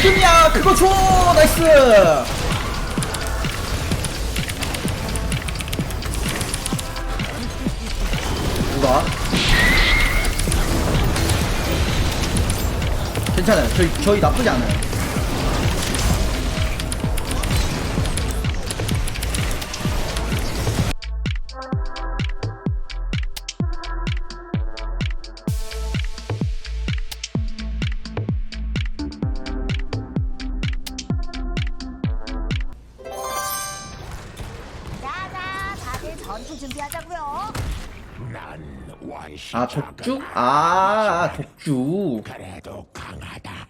지금이야. 그거 줘. 나이스. 누가? 괜찮아요. 저희 저희 나쁘지 않아요 전투 준비하자고요. 난 원시 아 독주 아 독주 그래도 강하다.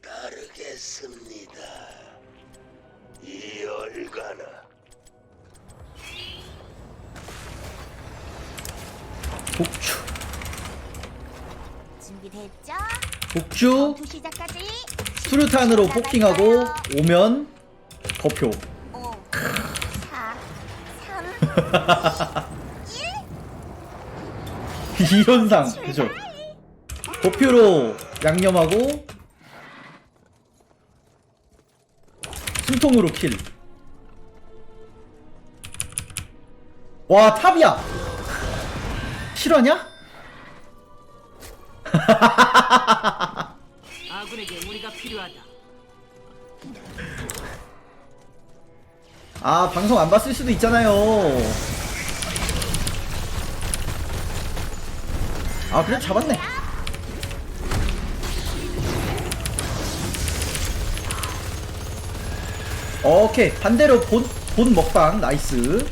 따르겠습니다. 이 얼간아. 독주 준비됐죠? 독주 전투 시작까지. 수류탄으로 포킹하고 오면 거표 5, 4, 3, 이현상 그죠 거표로 양념하고 숨통으로 킬 와 탑이야 실화냐? 아군에게 우리가 필요하다. 아 방송 안 봤을 수도 있잖아요. 아 그래 잡았네. 오케이. 반대로 본, 본 먹방. 나이스.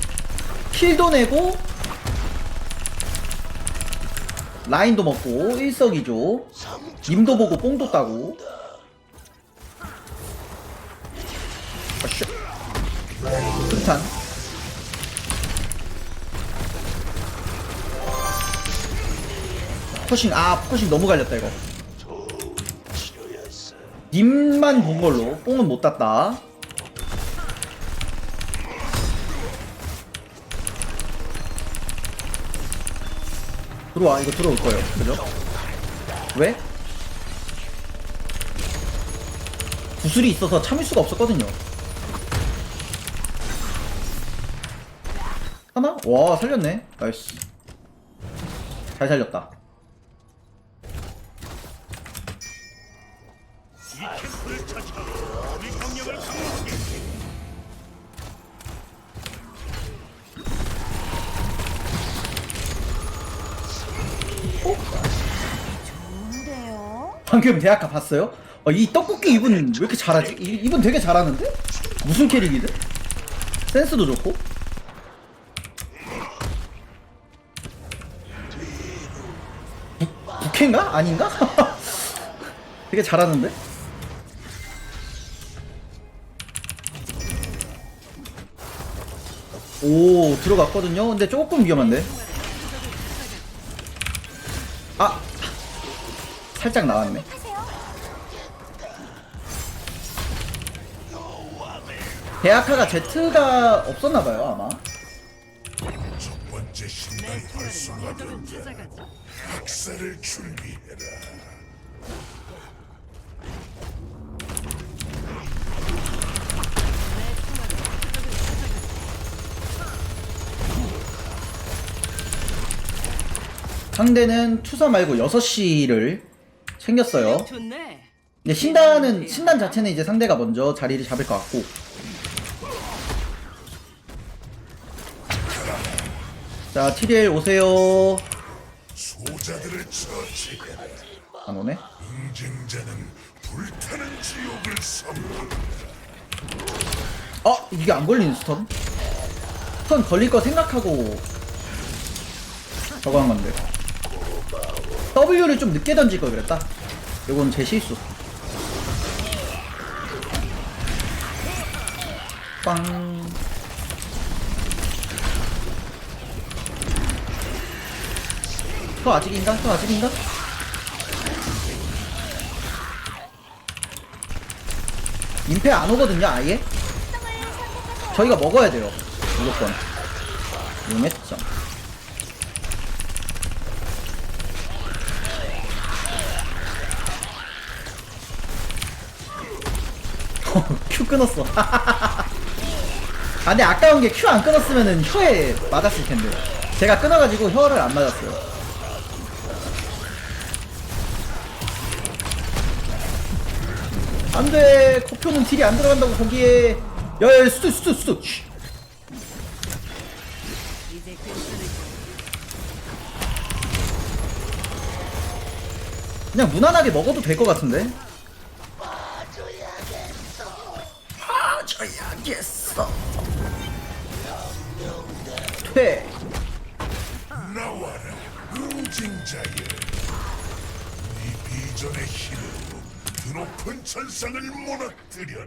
킬도 내고 라인도 먹고 일석이조. 님도 보고 뽕도 따고. 아 쉣 수탄 포싱 아 포싱 너무 갈렸다 이거. 님만 본 걸로 뽕은 못 땄다 들어와 이거 들어올 거예요 그죠? 왜? 구슬이 있어서 참을 수가 없었거든요 하나? 와 살렸네 나이스 잘 살렸다 좋은데요? 방금 대학가 봤어요? 어, 이 떡볶이 이분 왜 이렇게 잘하지? 이, 이분 되게 잘하는데? 무슨 캐릭이든? 센스도 좋고 부- 부캐인가? 아닌가? 되게 잘하는데? 오 들어갔거든요? 근데 조금 위험한데? 아! 살짝 나왔네. 대학가가 Z가 없었나봐요 아마 학살을 준비해라. 상대는 투사 말고 6시를 챙겼어요 좋네. 근데 신단은 신단 자체는 이제 상대가 먼저 자리를 잡을 것 같고 자 티리엘 오세요. 안 오네 응징자는 불타는 지옥을 선물한다. 어 이게 안 걸리는 스턴 스턴 걸릴 거 생각하고 저거 한 건데 W를 좀 늦게 던질 걸 그랬다 이건 제 실수 빵 또 아직인가? 또 아직인가? 임페 안 오거든요 아예? 저희가 먹어야 돼요 무조건 용했죠 큐 끊었어. 아, 근데 아까운 게 큐 안 끊었으면은 혀에 맞았을 텐데. 제가 끊어가지고 혀를 안 맞았어요. 안 돼! 코표는 딜이 안 들어간다고 거기에. 야, 야, 수도, 수도, 수도. 그냥 무난하게 먹어도 될 것 같은데? 빠져야겠어. 퇴. 나와라 응징자여 네 비전의 드 높은 천상을 무너뜨려라.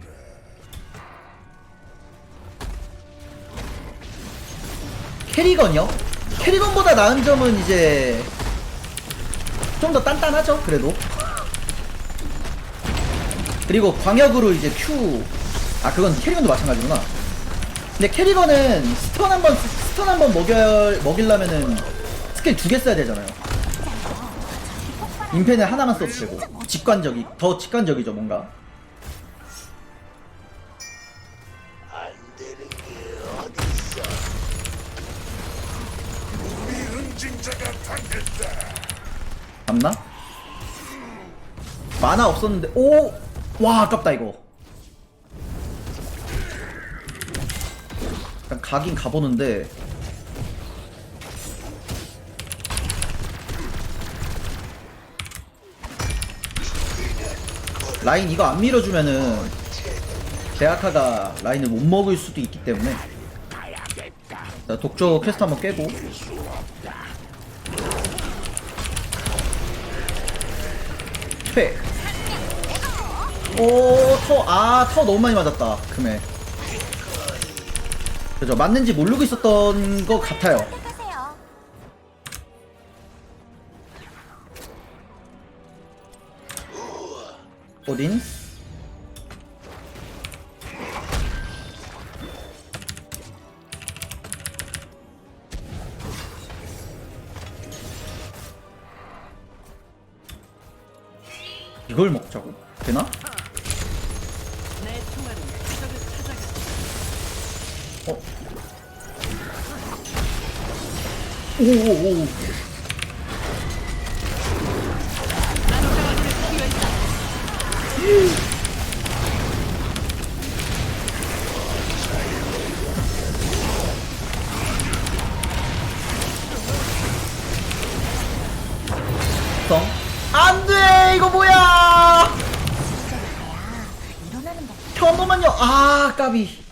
캐리건이요? 캐리건보다 나은 점은 이제 좀 더 단단하죠 그래도? 그리고 광역으로 이제 Q 아 그건 캐리건도 마찬가지구나. 근데 캐리건은 스턴 한번 스턴 한번 먹여 먹이려면은 스킬 두 개 써야 되잖아요. 임펜을 하나만 써도 되고 직관적이 더 직관적이죠 뭔가 우리 응징자가 당했다 잡나? 만화 없었는데 오! 와 아깝다 이거 일단 가긴 가보는데 라인 이거 안 밀어주면은 제아카가 라인을 못 먹을 수도 있기 때문에 자, 독조 퀘스트 한번 깨고 퇴. 오, 터, 아, 터 너무 많이 맞았다. 금에. 그죠. 맞는지 모르고 있었던 것 같아요. 오딘. 이걸 먹자고? 되나? 내 총알은. 어? 성.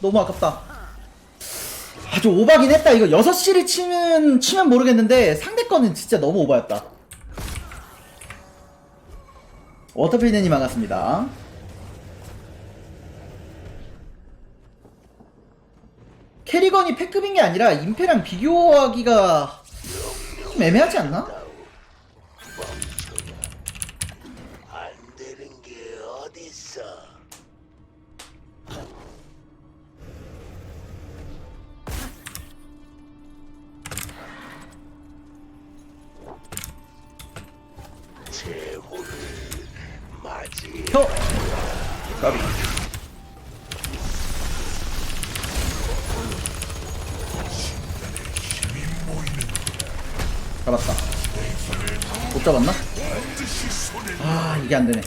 너무 아깝다. 아주 오바긴 했다. 이거 6시를 치면, 치면 모르겠는데, 상대 거는 진짜 너무 오바였다. 워터필드님 반갑습니다. 캐리건이 패급인 게 아니라 임페랑 비교하기가 좀 애매하지 않나? 혀! 까비. 잡았다. 못 잡았나? 아 이게 안 되네.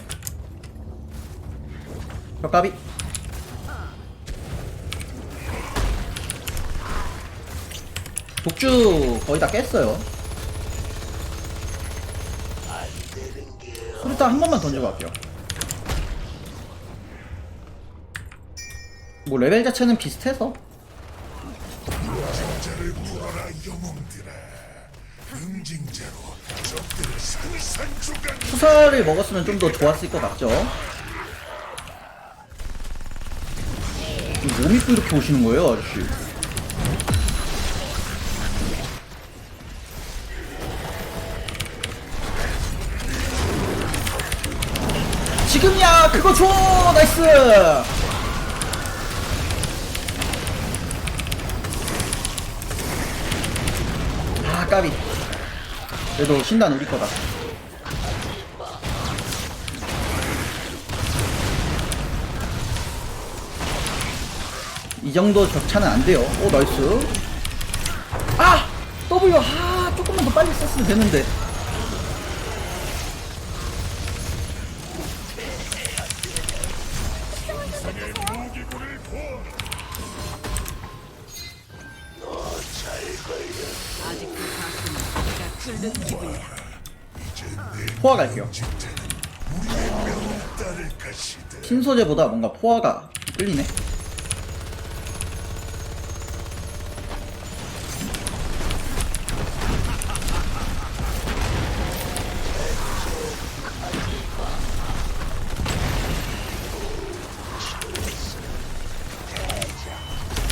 뼈까비. 독주 거의 다 깼어요. 수류탄 한 번만 던지고 갈게요. 뭐 레벨 자체는 비슷해서 수사를 먹었으면 좀 더 좋았을 것 같죠. 뭐 믿고 이렇게 오시는 거예요, 아저씨? 지금이야! 그거 줘! 나이스! 까비 그래도 신단 우리 거다. 이 정도 격차는 안 돼요. 오 나이스. 아! W 아 조금만 더 빨리 썼으면 되는데. 끓는 기분이야. 포화 갈게요. 것이다. 신소재보다 뭔가 포화가 끌리네.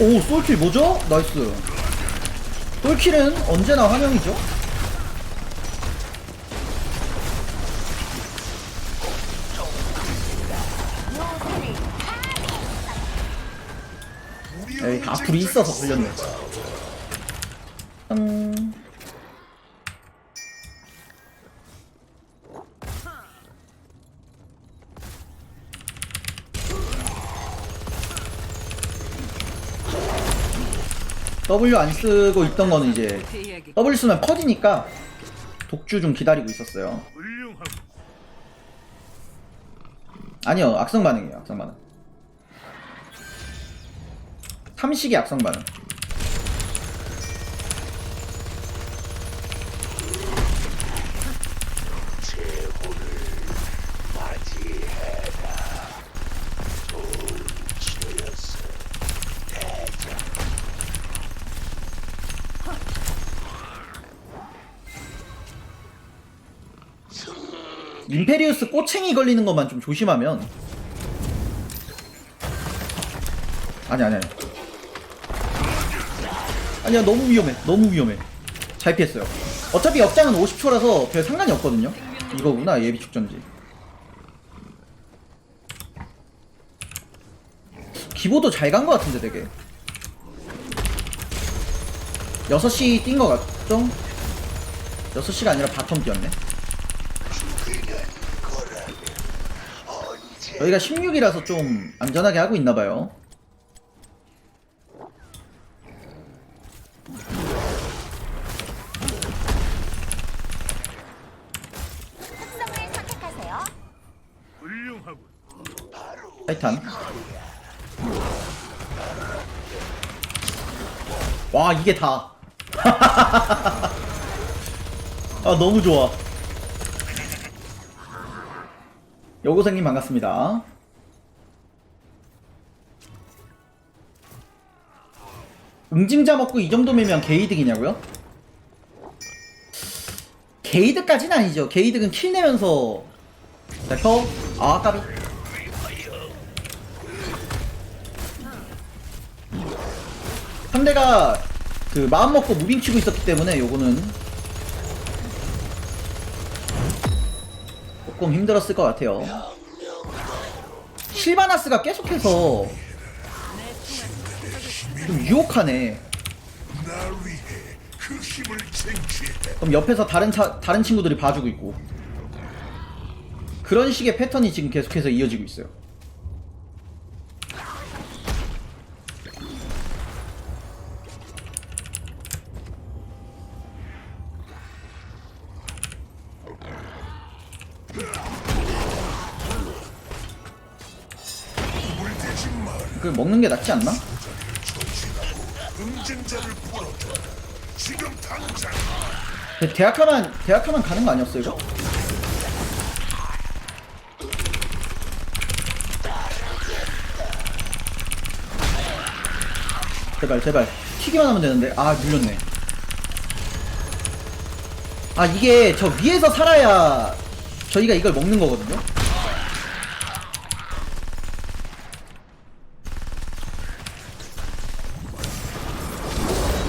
오, 솔킬 뭐죠? 나이스. 솔킬은 언제나 환영이죠? 에이, 앞불이 있어서 걸렸네. 음. W 안 쓰고 있던 거는 이제 W 쓰면 퍼지니까 독주 좀 기다리고 있었어요. 아니요, 악성 반응이에요, 악성 반응. 삼식의 악성 반응. 임페리우스 꼬챙이 걸리는 것만 좀 조심하면 아니 아니 아니 아니야 너무 위험해. 너무 위험해. 잘 피했어요. 어차피 역장은 50초라서 별 상관이 없거든요. 이거구나 예비 축전지. 기보도 잘 간 것 같은데 되게. 6시 뛴 것 같죠? 6시가 아니라 바텀 뛰었네. 저희가 16이라서 좀 안전하게 하고 있나봐요 특성을 선택하세요. 훌륭하고 타이탄 와 이게 다 아, 너무 좋아. 여고생님 반갑습니다. 응징자 먹고 이 정도면 게이득이냐고요? 게이득까지는 아니죠. 게이득은 킬 내면서 자, 혀. 아, 까비. 상대가 그 마음 먹고 무빙 치고 있었기 때문에 요거는 조금 힘들었을 것 같아요. 실바나스가 계속해서 좀 유혹하네. 그럼 옆에서 다른 차, 다른 친구들이 봐주고 있고 그런 식의 패턴이 지금 계속해서 이어지고 있어요. 먹는 게 낫지 않나? 대학하만 대학하만 가는 거 아니었어 이거? 제발 제발 튀기만 하면 되는데 아 눌렸네 아 이게 저 위에서 살아야 저희가 이걸 먹는 거거든요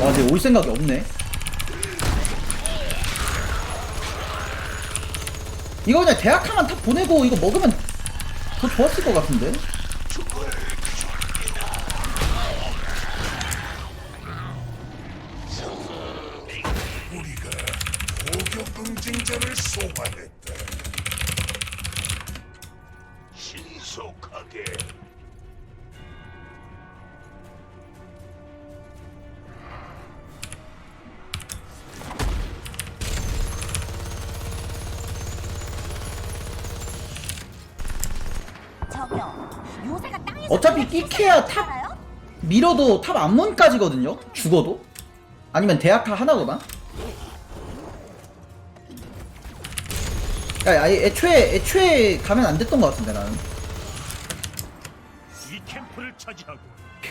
와 근데 올 생각이 없네 이거 그냥 대학 하만 탑 보내고 이거 먹으면 더 좋았을 것 같은데 우리가 고격 응징자를 소환했다. 끼케야 탑? 밀어도 탑 앞문까지거든요? 죽어도? 아니면 대학타 하나거나 야, 아예 애초에 애초에 가면 안 됐던 것 같은데 나는. 이 캠프를 차지하고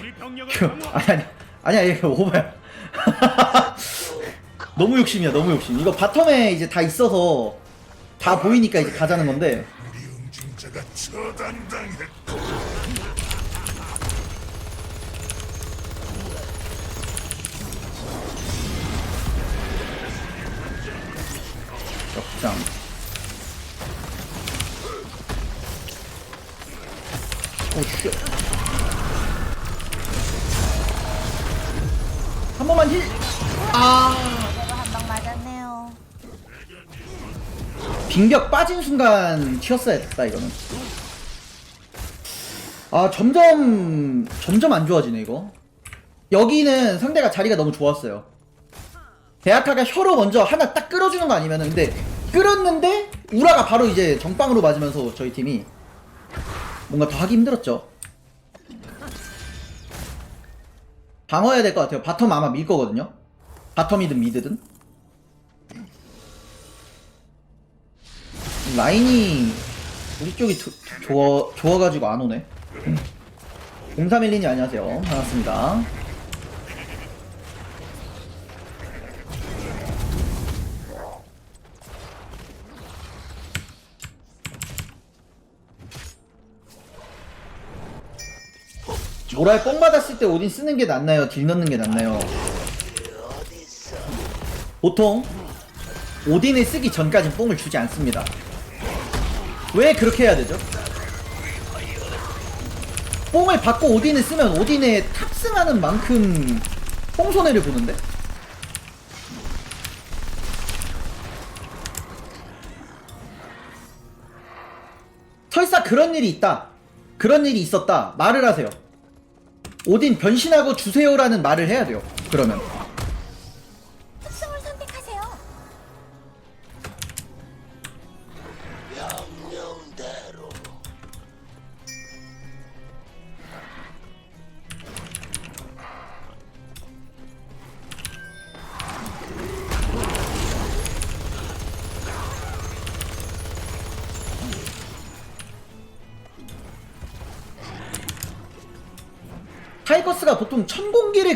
우리 병력을 그, 아니 아니 아니야 이거 오버야. 너무 욕심이야 너무 욕심. 이거 바텀에 이제 다 있어서 다 보이니까 이제 가자는 건데. 우리 응징자가 처단당했고 역장 오쉣. 한 번만 힐. 아. 제가 한 방 맞았네요. 빙벽 빠진 순간 튀었어야 됐다 이거는. 아 점점 점점 안 좋아지네 이거. 여기는 상대가 자리가 너무 좋았어요. 대학가가 혀로 먼저 하나 딱 끌어주는 거 아니면은 근데 끌었는데 우라가 바로 이제 정빵으로 맞으면서 저희 팀이 뭔가 더 하기 힘들었죠 방어해야 될 것 같아요 바텀 아마 밀 거거든요 바텀이든 미드든 라인이 우리 쪽이 좋아가지고 안 오네. 0312님 안녕하세요. 반갑습니다. 모랄 뽕 받았을 때 오딘 쓰는 게 낫나요? 딜 넣는 게 낫나요? 보통 오딘을 쓰기 전까지 뽕을 주지 않습니다. 왜 그렇게 해야 되죠? 뽕을 받고 오딘을 쓰면 오딘에 탑승하는 만큼 뽕 손해를 보는데? 설사 그런 일이 있다. 그런 일이 있었다. 말을 하세요. 오딘 변신하고 주세요라는 말을 해야 돼요. 그러면.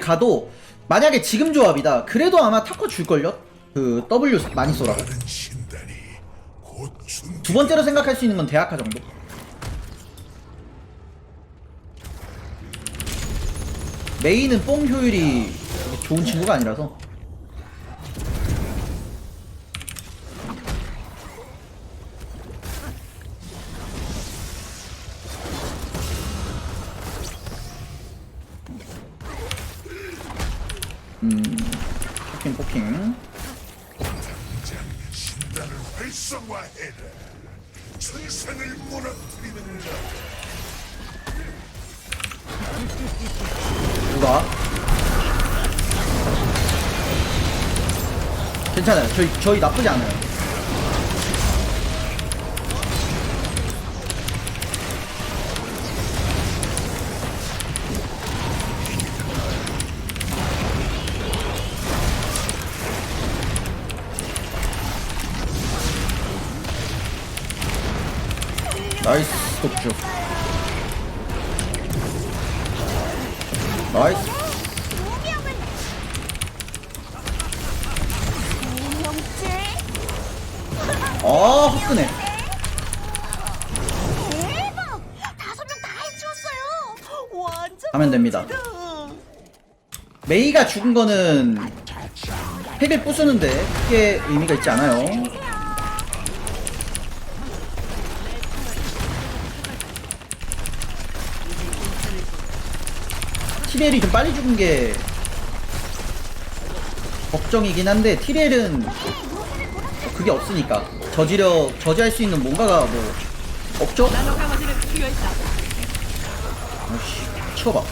가도 만약에 지금 조합이다 그래도 아마 타커 줄걸요? 그 W 많이 준. 두 번째로 생각할 수 있는 건 대학가 정도 메인은 뽕 효율이 좋은 친구가 아니라서 누가? 괜찮아요. 저희 저희 나쁘지 않아요. 아, 화끈해. 대박 다섯 명 다 해주었어요 완전 하면 됩니다. 메이가 죽은 거는 핵을 부수는데 크게 의미가 있지 않아요. 티렐이 좀 빨리 죽은 게 걱정이긴 한데 티렐은 그게 없으니까 저지력 저지할 수 있는 뭔가가 뭐 없죠? 아씨 치워봐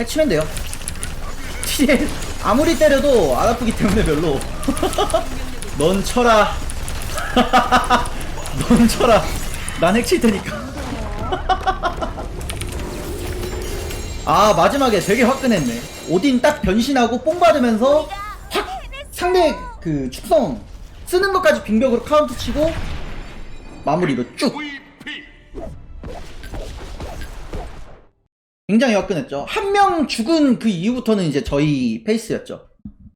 해치면 돼요 아무리 때려도 안 아프기 때문에 별로 넌 쳐라 멈춰라. 난 핵칠 테니까. 아 마지막에 되게 화끈했네. 오딘 딱 변신하고 뽕 받으면서 확 상대 그 축성 쓰는 것까지 빙벽으로 카운트 치고 마무리로 쭉. 굉장히 화끈했죠. 한 명 죽은 그 이후부터는 이제 저희 페이스였죠.